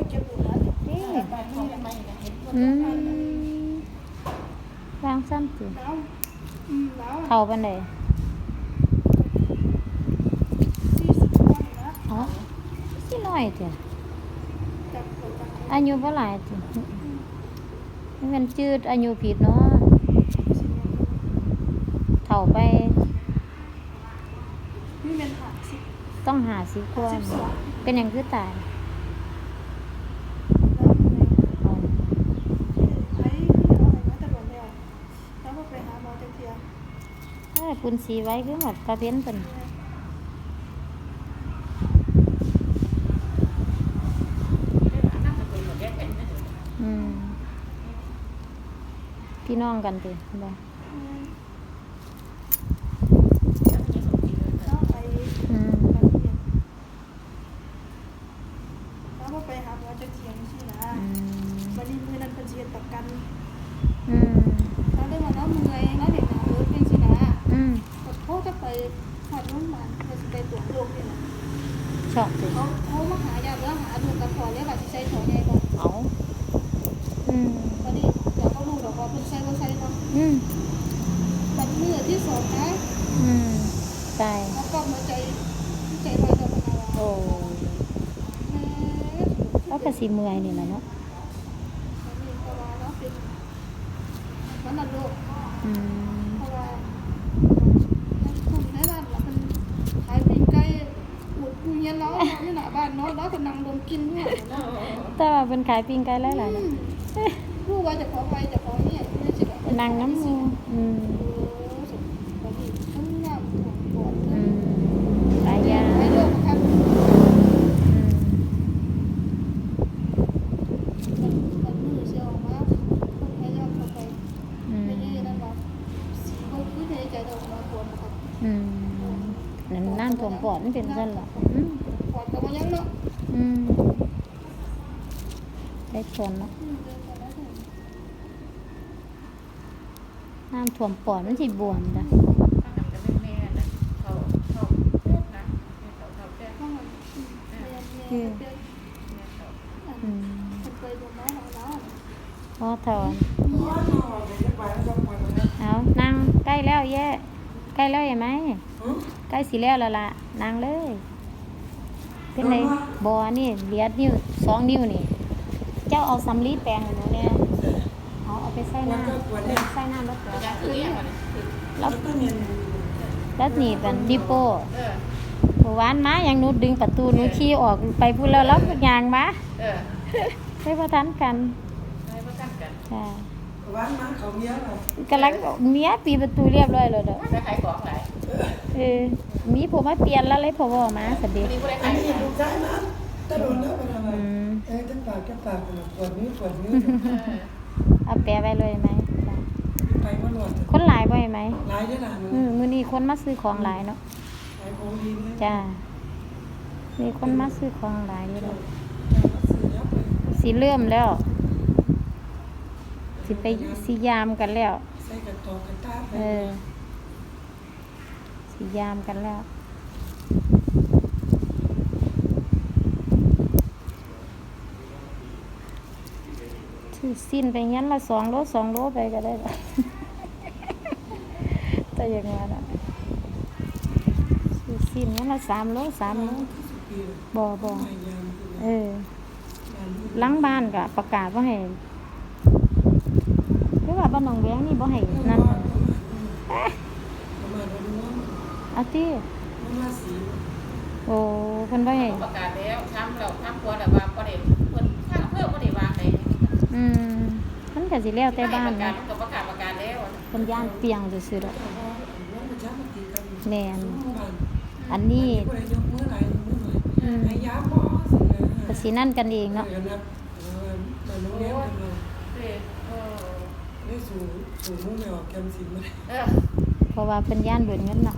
นี่บาทนี่ไม่ได้เห็นอืมวางซ้ำสิแล้วอืมแล้วเท่าปันใดสี่สิบวันนะอ๋อสิน้อยจ้ะจากเกิดจากอายุบ่หลายจ้ะนี่มันจืดอายุผิดเนาะเท่าไปนี่เป็นหาสิบต้องหาสิกว่าสิบสองเป็นอย่างคือตาย แล้ว อ๋อ ไอ้ที่เอาอะไรมาแต่บ่แล้วแล้วก็ไปหาหมอจังเทีย ถ้า ปุนสีไว้คือแบบตาเพ้นเป็นอืมพี่น้องกันติบ่ไปอืมแล้วก็ไปหาหมอจังเทียใช่นะอืมวันนี้มือนั้นเป็นเชียประกัน อืม หาโรงพยาบาลเพื่อจะไปตรวจโรคนี่นะชอบติเขาเขามาหายาเรื่องหาดูกระพอแล้วว่าสิใช้ถอใหญ่บ่เอาอืมตอนนี้เดี๋ยวเขารู้ดอกว่าเพิ่นใช้บ่ใช้เนาะอืมบัดมือที่สองนะอืมตายเขาก็หัวใจใจลอยตัวพนาโอ้แม่แล้วก็สิเมื่อยนี่แหละเนาะนี่เพราะว่าเนาะเป็นมันน่ะโรคอืม เพราะว่าในกลุ่มในบ้านเราเป็นขายปิ้งไก่ อุดปูเย็นแล้วอยู่หน้าบ้านเนาะแล้วก็นั่งดมกินเนี่ยแต่ว่าเป็นขายปิ้งไก่หลายๆเนาะรู้ว่าจะขอไปจะขอเนี่ยไม่ใช่แบบ นางน้ำมูอืม เออสุดบางทีทั้งงามของปวด อืมหลายอย่าง ไอ้โรคครับ อืม มันมันมือเสียออกมาคนพยายามเข้าไป อืม ไม่ได้นั่นหรอกสีเขาคือในใจเรามาปวดนะครับ อืมนั่นน้ำท่วมป อดมันเป็นซั่นล่ะอืมปวดก็มายังเนาะอืมได้ผลเนาะอืมเดินไปแล้วเนี่ยน้ำท่วมปอดมันสิบวมจ้ะข้างหลังอืมเรียนเรียนเรียนอันอืมมันเคยโดนน้องของเราพอถอนเอานั่งใกล้แล้วแย่ใก ล้แล้วเห็นไหมใกล้สิแล้วและล่ะนั่งเลย เป็นไรบอนี่เหลียดนิ้วสองนิ้วนี่ เจ้าเอาสำลีแปรงให้หนูเนี่ยเอาเอาไปใส่น้ำใส่น้ำแล้วเกลือแล้วแล้วนี่เป็นดิโป้เมื่อวานมาอย่างหนูดึงประตูหนูขี่ออกไปพูดแล้วแล้วยางมาใช่พอทันกันจ้า วันมาเขาเมียเรากำลังเมียปีประตูเรียบร้อยแล้วเด้อเออมีผมมาเปลี่ยนแล้วเลยพอวมาสวัสดีอันนี้ลูกชายนะตะโดนแล้วเป็นอะไรอืมเอ้ยทั้งปากกับปากปวดนิ้วปวดนิ้วเอาแปะไว้เลยไหมจ้ะไปมาหลอดคนหลายบ่อยไหมหลายได้หลายมืออืมมื้อนี้คนมาซื้อของหลายเนาะหลายของดีเลยจ้ามีคนมาซื้อของหลายอยู่แล้วสื่อยับไปสิเริ่มแล้ว สิไปสิยามกันแล้ว ใส่กระตอกกระตาไปเออ สิยามกันแล้ว ถือสิ้นไปงั้นละสองโลสองโลไปก็ได้ละแต่อย่างนั้นอะถือสิ้นงั้นละสามโลสามโลปีบ่บ่พยายามเออหล้างบ้านก็ประกาศว่าให้ คือว่าบ้านหนองแวงนี่บ่ให้นั่นประมาณวันนี้เอาติมันมาสีโอ้เพิ่นบ่ให้ประกาศแล้วทำเราทำควรแต่ว่าประเด็นเพิ่นทางเพิ่มประเด็นวางไหนอืมมันก็สิแล้วแต่บ้านประกาศนะมันก็ประกาศประกาศแล้วเพิ่นย่านเปียงซื่อๆดอกแต่ว่าน้องมันชักมาตีกันแม่นบ้านอันนี้ผู้ใดยกมือไหนมือไหนอืมให้ยาพ่อสินะก็สินั่นกันเองเนาะ สู่สู่มุ่งแนวแกมสินมาเออเพราะว่าเป็นย่านเบิดเงินเนาะ